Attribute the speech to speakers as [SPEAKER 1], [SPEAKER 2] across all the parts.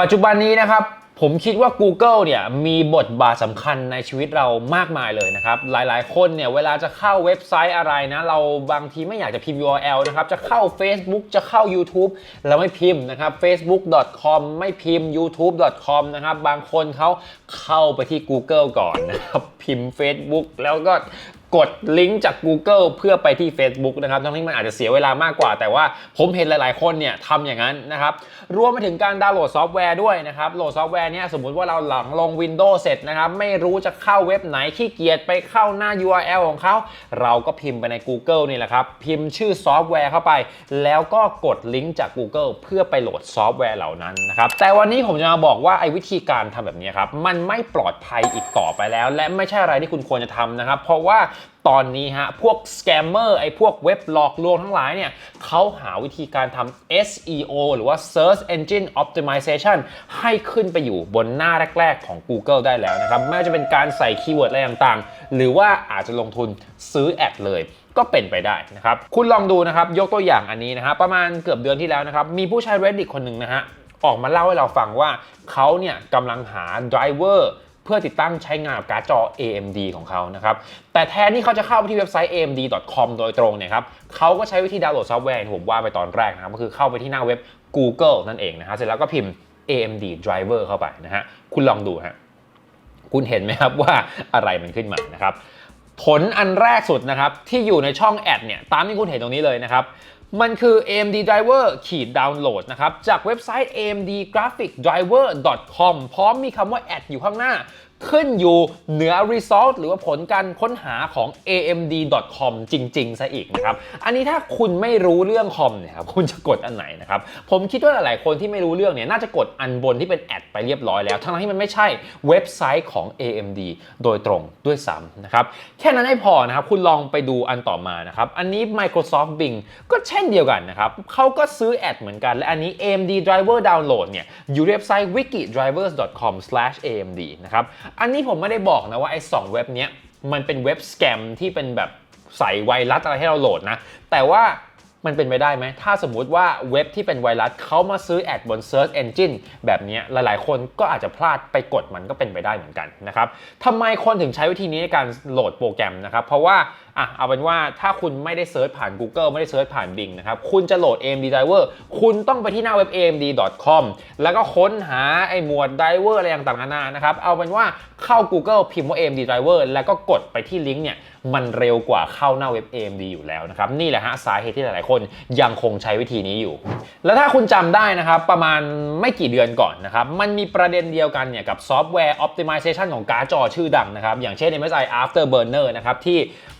[SPEAKER 1] ปัจจุบันนี้นะครับ ผมคิดว่า Google เนี่ยมีบทบาทสำคัญในชีวิตเรามากมายเลยนะครับ หลายๆ คนเนี่ยเวลาจะเข้าเว็บไซต์อะไรนะ เราบางทีไม่อยากจะพิมพ์ URL นะครับ จะเข้า Facebook จะเข้า YouTube เราไม่พิมพ์นะครับ facebook.com ไม่พิมพ์ youtube.com นะครับ บางคนเขาเข้าไปที่ Google ก่อนนะครับ พิมพ์ Facebook แล้วก็ กดลิงก์จาก Google เพื่อไปที่ Facebook นะครับทั้งที่มันอาจจะเสียเวลามากกว่า แต่ว่าผมเห็นหลาย ๆ คนเนี่ยทำอย่างนั้นนะครับรวมไปถึงการดาวน์โหลดซอฟต์แวร์ด้วยนะครับโหลดซอฟต์แวร์เนี่ยสมมุติว่าเราหลังลง Windows เสร็จนะครับไม่รู้จะเข้าเว็บไหนขี้เกียจไปเข้าหน้า URL ของเขาเราก็พิมพ์ไปใน Google นี่แหละครับพิมพ์ชื่อซอฟต์แวร์เข้าไป แล้วก็กดลิงก์จาก Google เพื่อไปโหลดซอฟต์แวร์เหล่านั้นนะครับแต่วันนี้ผมจะมาบอกว่าไอ้วิธีการทำแบบนี้ครับมันไม่ปลอดภัยอีกต่อไปแล้ว และไม่ใช่อะไรที่คุณควรจะทำนะครับเพราะว่าตอนนี้ฮะ พวกสแกมเมอร์ไอ้พวกเว็บหลอกลวงทั้งหลายเนี่ยเขาหาวิธีการทำ SEO หรือว่า Search Engine Optimization ให้ขึ้นไปอยู่บนหน้าแรก ๆ ของ Google ได้แล้วนะครับ ไม่ว่าจะเป็นการใส่คีย์เวิร์ดอะไรต่างๆ หรือว่าอาจจะลงทุนซื้อแอดเลยก็เป็นไปได้นะครับ คุณลองดูนะครับ ยกตัวอย่างอันนี้นะฮะประมาณเกือบเดือนที่แล้วนะครับ มีผู้ใช้ Reddit คนหนึ่งนะฮะ ออกมาเล่าให้เราฟังว่าเขาเนี่ยกำลังหา driver เพื่อติดตั้งใช้งานกับการ์ดจอ AMD ของเขานะครับแต่แทนที่เขาจะเข้าไปที่เว็บไซต์ amd.com โดยตรงเนี่ยครับเขาก็ใช้วิธีดาวน์โหลดซอฟต์แวร์ที่ผมว่าไปตอนแรกนะครับก็คือเข้าไปที่หน้าเว็บ Google นั่นเองนะฮะเสร็จแล้วก็พิมพ์ AMD driver เข้าไปนะฮะคุณลองดูฮะคุณเห็นไหมครับว่าอะไรมันขึ้นมานะครับผลอันแรกสุดนะครับที่อยู่ในช่องแอดเนี่ยตามที่คุณเห็นตรงนี้เลยนะครับ มันคือ AMD driver ขีดดาวน์โหลดนะครับ จากเว็บไซต์ amdgraphicdriver.com พร้อมมีคำว่า add อยู่ข้างหน้า ขึ้นอยู่เหนือ result หรือว่าผลการค้นหาของ amd.com จริง ๆ ซะอีกนะครับ อันนี้ถ้าคุณไม่รู้เรื่องคอมเนี่ยครับคุณจะกดอันไหนนะครับ ผมคิดว่าหลายๆคนที่ไม่รู้เรื่องเนี่ยน่าจะกดอันบนที่เป็นแอดไปเรียบร้อยแล้ว ทั้งที่มันไม่ใช่เว็บไซต์ของ AMD โดยตรงด้วยซ้ำนะครับ แค่นั้นไม่พอนะครับ คุณลองไปดูอันต่อมานะครับ อันนี้ Microsoft Bing ก็เช่นเดียวกันนะครับเขาก็ซื้อแอดเหมือนกัน และอันนี้ AMD Driver Download เนี่ยอยู่เว็บไซต์ wikidrivers.com/amd นะครับอันนี้ผมไม่ได้บอกนะว่าไอ้สองเว็บเนี้ยมันเป็นเว็บสแกมที่เป็นแบบใส่ไวรัสอะไรให้เราโหลดนะ แต่ว่า มันเป็นไปได้ไหม ถ้าสมมุติว่าเว็บที่เป็นไวรัสเขามาซื้อแอดบน Search Engine แบบนี้ยหลายๆ คนก็อาจจะพลาดไปกดมันก็เป็นไปได้เหมือนกันนะครับทำไมคนถึงใช้วิธีนี้ในการโหลดโปรแกรมนะครับเพราะว่าอะเอาเป็นว่าถ้าคุณไม่ได้เซิร์ชผ่าน Google ไม่ได้เซิร์ชผ่าน Bing นะครับคุณจะโหลด AMD Driver คุณต้องไปที่หน้าเว็บ amd.com แล้วก็ค้นหาไอ้หมวด driver อะไรต่างๆนานานะครับเอาเป็นว่าเข้า Google พิมพ์ว่า AMD Driver แล้วก็กดไปที่ลิงก์เนี่ยมันเร็วกว่าเข้าหน้าเว็บ AMD อยู่แล้วนะครับนี่แหละฮะสาเหตุที่หลายๆคนยังคงใช้วิธีนี้อยู่ แล้วถ้าคุณจำได้นะครับ ประมาณไม่กี่เดือนก่อนนะครับ มันมีประเด็นเดียวกันเนี่ยกับซอฟต์แวร์ Optimization ของการ์ดจอชื่อดังนะครับ อย่างเช่น MSI Afterburner นะครับที่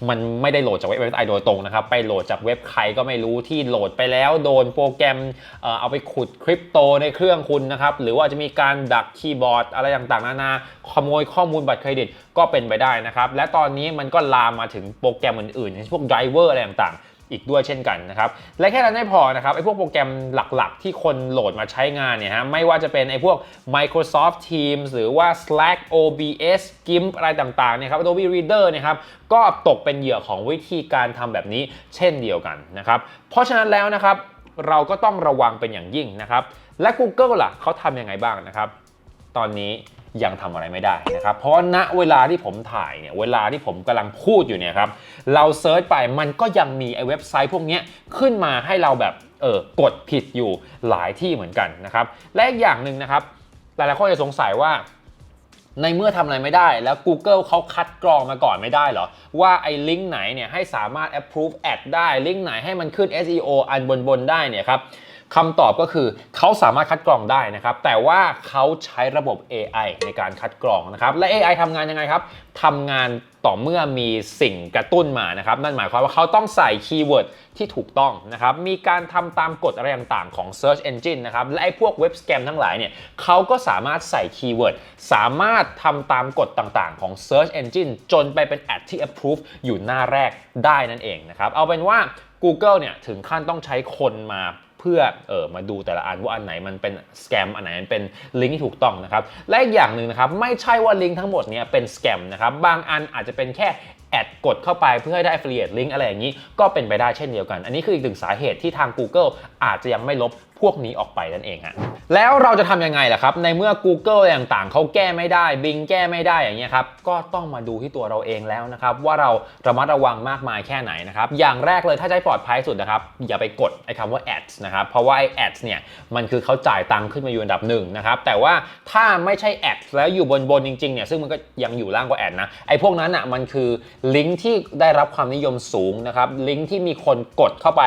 [SPEAKER 1] มันไม่ได้โหลดจากเว็บ MSI โดยตรงนะครับ ไปโหลดจากเว็บใครก็ไม่รู้ที่โหลดไปแล้วโดนโปรแกรมเออเอาไปขุดคริปโตในเครื่องคุณนะครับ หรือว่าจะมีการดักคีย์บอร์ดอะไรต่างๆ นานา ขโมยข้อมูลบัตรเครดิตก็เป็นไปได้นะครับ และตอนนี้มันก็ลามมาถึงโปรแกรมอื่นๆอย่างพวกไดรเวอร์อะไรต่างๆ อีกด้วยเช่นกันนะครับ และแค่นั้นไม่พอนะครับไอ้พวกโปรแกรมหลักๆ ที่คนโหลดมาใช้งานเนี่ยฮะไม่ว่าจะเป็นไอ้พวก Microsoft Teams หรือว่า Slack OBS GIMP อะไรต่างๆเนี่ยครับ Adobe Reader เนี่ยครับก็ตกเป็นเหยื่อของวิธีการทำแบบนี้เช่นเดียวกันนะครับเพราะฉะนั้นแล้วนะครับเราก็ต้องระวังเป็นอย่างยิ่งนะครับและ Google ล่ะเขาทำยังไงบ้างนะครับ ตอนนี้ ยังทำอะไรไม่ได้นะครับเพราะณเวลาที่ผมถ่ายเนี่ยเวลาที่ผมกำลังพูดอยู่เนี่ยครับเราเซิร์ชไปมันก็ยังมีไอ้เว็บไซต์พวกนี้ขึ้นมาให้เราแบบเออกดผิดอยู่หลายที่เหมือนกันนะครับและอีกอย่างหนึ่งนะครับหลายๆคนจะสงสัยว่าในเมื่อทำอะไรไม่ได้แล้ว Google เขาคัดกรองมาก่อนไม่ได้เหรอ ว่าไอ้ลิงก์ไหนเนี่ยให้สามารถ approve ad ได้ลิงก์ไหนให้มันขึ้น SEO อันบนๆได้เนี่ยครับ คำตอบก็คือเขาสามารถคัดกรองได้นะครับ แต่ว่าเขาใช้ระบบ AI ในการคัดกรองนะครับ และ AI ทำงานยังไงครับทำงานต่อเมื่อมีสิ่งกระตุ้นมานะครับ นั่นหมายความว่าเขาต้องใส่คีย์เวิร์ดที่ถูกต้องนะครับ มีการทำตามกฎอะไรต่างๆของ Search Engine นะครับ และไอ้พวกเว็บสแกมทั้งหลายเนี่ยเขาก็สามารถใส่คีย์เวิร์ดสามารถทำตามกฎต่างๆของ Search Engine จนไปเป็นแอดที่ approve อยู่หน้าแรกได้นั่นเองนะครับ เอาเป็นว่า Google เนี่ยถึงขั้นต้องใช้คนมา พื่อเออมาดูแต่ละอันว่าอันไหนมันเป็นสแกมอันไหนมันเป็นลิงก์ที่ถูกต้องนะครับและอีกอย่างหนึ่งนะครับไม่ใช่ว่าลิงก์ทั้งหมดเนี้ยเป็นสแกมนะครับบางอันอาจจะเป็นแค่แอดกดเข้าไปเพื่อให้ได้ affiliate link อะไรอย่างนี้ ก็เป็นไปได้เช่นเดียวกัน อันนี้คืออีกหนึ่งสาเหตุที่ทาง Google อาจจะยังไม่ลบพวกนี้ออกไปนั่นเองฮะแล้วเราจะทำยังไงล่ะครับ ในเมื่อ Google อะไรต่างๆเขาแก้ไม่ได้ Bing แก้ไม่ได้อย่างเงี้ยครับก็ต้องมาดูที่ตัวเราเองแล้วนะครับว่าเราระมัดระวังมากมายแค่ไหนนะครับอย่างแรกเลยถ้าจะให้ปลอดภัยสุดนะครับอย่าไปกดไอ้คำว่า ads นะครับเพราะว่าไอ้ ads เนี่ยมันคือเขาจ่ายตังค์ขึ้นมาอยู่อันดับหนึ่งนะครับแต่ว่าถ้าไม่ใช่ ads แล้วอยู่บนบนๆจริงๆเนี่ยซึ่งมันก็ยังอยู่ล่างกว่า ads นะไอ้พวกนั้นอะมันคือลิงก์ที่ได้รับความนิยมสูงนะครับลิงก์ที่มีคนกดเข้าไป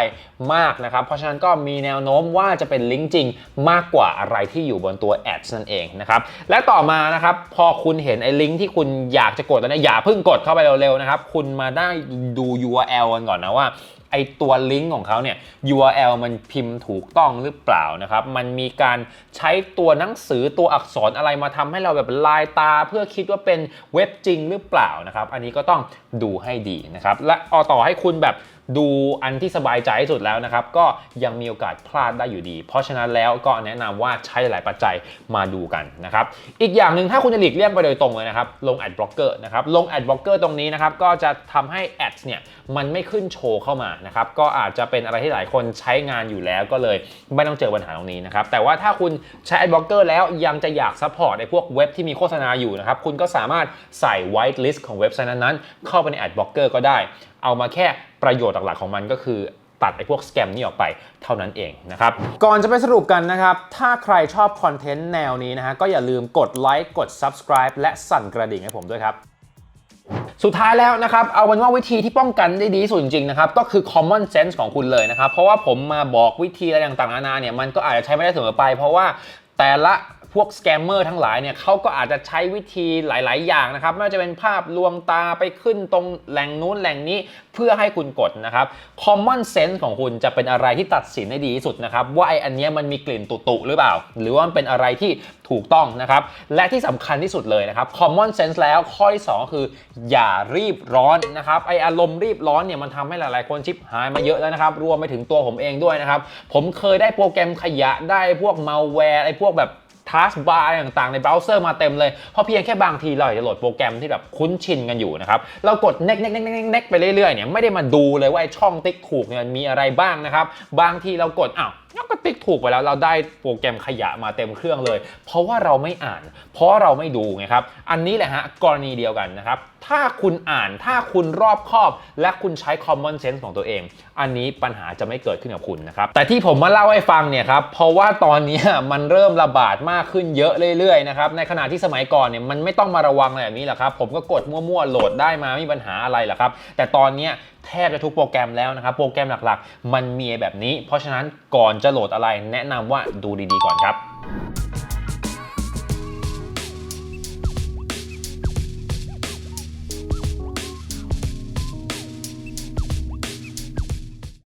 [SPEAKER 1] มากนะครับเพราะฉะนั้นก็มีแนวโน้มว่าจะเป็นลิงก์จริงมากกว่าอะไรที่อยู่บนตัว ads นั่นเองนะครับ และต่อมานะครับพอคุณเห็นไอ้ลิงก์ที่คุณอยากจะกดแล้วเนี่ยอย่าเพิ่งกดเข้าไปเร็วๆนะครับ คุณมาได้ดู URL กันก่อนนะว่าไอตัวลิงก์ของเขาเนี่ย URL มันพิมพ์ถูกต้องหรือเปล่านะครับ มันมีการใช้ตัวหนังสือตัวอักษรอะไรมาทำให้เราแบบลายตา เพื่อคิดว่าเป็นเว็บจริงหรือเปล่านะครับ อันนี้ก็ต้องดูให้ดีนะครับ และเอาต่อให้คุณแบบดูอันที่สบายใจที่สุดแล้วนะครับ ก็ยังมีโอกาสพลาดได้อยู่ดี เพราะฉะนั้นแล้วก็แนะนำว่าใช้หลายปัจจัยมาดูกันนะครับ อีกอย่างหนึ่งถ้าคุณจะหลีกเลี่ยงไปโดยตรงเลยนะครับ ลงแอดบล็อกเกอร์นะครับ ลงแอดบล็อกเกอร์ตรงนี้นะครับ ก็จะทำให้แอดเนี่ยมันไม่ขึ้นโชว์เข้ามานะครับ ก็อาจจะเป็นอะไรที่หลายคนใช้งานอยู่แล้วก็เลยไม่ต้องเจอปัญหาตรงนี้นะครับ แต่ว่าถ้าคุณใช้แอดบล็อกเกอร์แล้วยังจะอยากซัพพอร์ตในพวกเว็บที่มีโฆษณาอยู่นะครับ คุณก็สามารถใส่ white list ของเว็บไซต์นั้นๆเข้าไปในแอดบล็อกเกอร์ก็ได้ เอามาแค่ประโยชน์หลักๆของมันก็คือ ตัดไอ้พวกสแกมนี่ออกไปเท่านั้นเองนะครับ ก่อนจะไปสรุปกันนะครับ ถ้าใครชอบคอนเทนต์แนวนี้นะฮะก็อย่าลืมกดไลค์กด subscribe และสั่นกระดิ่งให้ผมด้วยครับสุดท้ายแล้วนะครับ เอาเป็นว่าวิธีที่ป้องกันได้ดีสุดจริงๆนะครับ ก็คือ common sense ของคุณเลยนะครับ เพราะว่าผมมาบอกวิธีอะไรต่างๆนานาเนี่ย มันก็อาจจะใช้ไม่ได้เสมอไป เพราะว่าแต่ละ วกสแกมเมอร์ทั้งหลายเนี่ยเขาก็อาจจะใช้วิธีหลาย ๆ อย่างนะครับไม่ว่าจะเป็นภาพลวงตาไปขึ้นตรงแหล่งนู้นแหล่งนี้เพื่อให้คุณกดนะครับ common sense ของคุณจะเป็นอะไรที่ตัดสินได้ดีที่สุดนะครับ ว่าไออันเนี้ยมันมีกลิ่นตุๆหรือเปล่า หรือว่ามันเป็นอะไรที่ถูกต้องนะครับ และที่สำคัญที่สุดเลยนะครับ common sense แล้วข้อที่สองคือ อย่ารีบร้อนนะครับไออารมณ์รีบร้อนเนี่ยมันทำให้หลาย ๆ คนชิปหายมาเยอะแล้วนะครับรวมไปถึงตัวผมเองด้วยนะครับผมเคยได้โปรแกรมขยะได้พวก malware ไอพวกแบบ ทัสบาร์ต่างๆ ในเบราว์เซอร์มาเต็มเลย เพราะเพียงแค่บางทีเราจะโหลดโปรแกรมที่แบบคุ้นชินกันอยู่นะครับ เรากดเน็กเน็กเน็กเน็กไปเรื่อยๆเนี่ยไม่ได้มาดูเลยว่าไอ้ช่องติ๊กถูกเนี่ยมีอะไรบ้างนะครับ บางทีเรากดอ้าวก็ติ๊กถูกไปแล้วเราได้โปรแกรมขยะมาเต็มเครื่องเลย เพราะว่าเราไม่อ่าน เพราะเราไม่ดูไงครับอันนี้แหละฮะกรณีเดียวกันนะครับถ้าคุณอ่านถ้าคุณรอบคอบ และคุณใช้ common sense ของตัวเอง อันนี้ปัญหาจะไม่เกิดขึ้นกับคุณนะครับ แต่ที่ผมมาเล่าให้ฟังเนี่ยครับ เพราะว่าตอนนี้มันเริ่มระบาดมากขึ้นเยอะเรื่อยๆนะครับในขณะที่สมัยก่อนเนี่ยมันไม่ต้องมาระวังอะไรแบบนี้แหละครับ ผมก็กดมั่วๆโหลดได้มาไม่มีปัญหาอะไรหรอกครับ แต่ตอนนี้แทบจะทุกโปรแกรมแล้วนะครับ โปรแกรมหลักๆ มันมีแบบนี้ เพราะฉะนั้นก่อนจะโหลดอะไรแนะนำว่าดูดีๆก่อนครับ